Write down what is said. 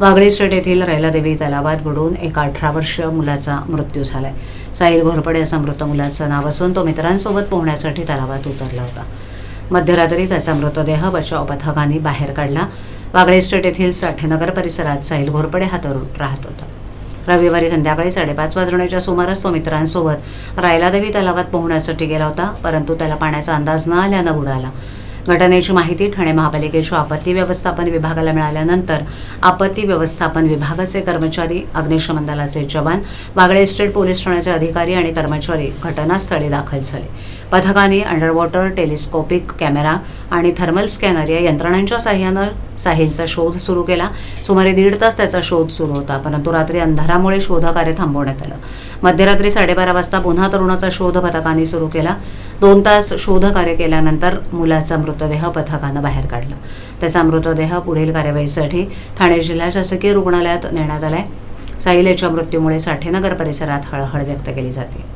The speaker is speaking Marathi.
वागळे स्टेट येथील रैलादेवी तलावात बुडून एका अठरा वर्ष मुलाचा मृत्यू झालाय. साहिल घोरपडे असं मृत मुलाचं नाव असून तो मित्रांसोबत पोहण्यासाठी तलावात उतरला होता. मध्यरात्री त्याचा मृतदेह बचाव पथकांनी बाहेर काढला. वागळे स्टेट येथील साठेनगर परिसरात साहिल घोरपडे हा तरुण राहत होता. रविवारी संध्याकाळी साडेपाच वाजण्याच्या सुमारास तो मित्रांसोबत रायलादेवी तलावात पोहण्यासाठी गेला होता परंतु त्याला पाण्याचा अंदाज न आल्यानं बुडाला. घटनेची माहिती ठाणे महापालिकेच्या आपत्ती व्यवस्थापन विभागाला मिळाल्यानंतर आपत्ती व्यवस्थापन विभागाचे कर्मचारी अग्निशमन दलाचे जवान वागळे इस्टेट पोलीस ठाण्याचे अधिकारी आणि कर्मचारी घटनास्थळी दाखल झाले. पथकाने अंडरवॉटर टेलिस्कोपिक कॅमेरा आणि थर्मल स्कॅनर या यंत्रणांच्या साह्यानं साहिलचा शोध सुरू केला. सुमारे दीड तास त्याचा शोध सुरू होता. परंतु रात्री अंधारामुळे शोधकार्य थांबवण्यात आलं. मध्यरात्री साडेबारा वाजता पुन्हा तरुणाचा शोध पथकाने सुरू केला. दोन तास शोधकार्य केल्यानंतर मुलाचा मृतदेह पथकानं बाहेर काढला. त्याचा मृतदेह पुढील कार्यवाहीसाठी ठाणे जिल्हा शासकीय रुग्णालयात नेण्यात आलाय. साहिल याच्या मृत्यूमुळे साठेनगर परिसरात हळहळ व्यक्त केली जाते.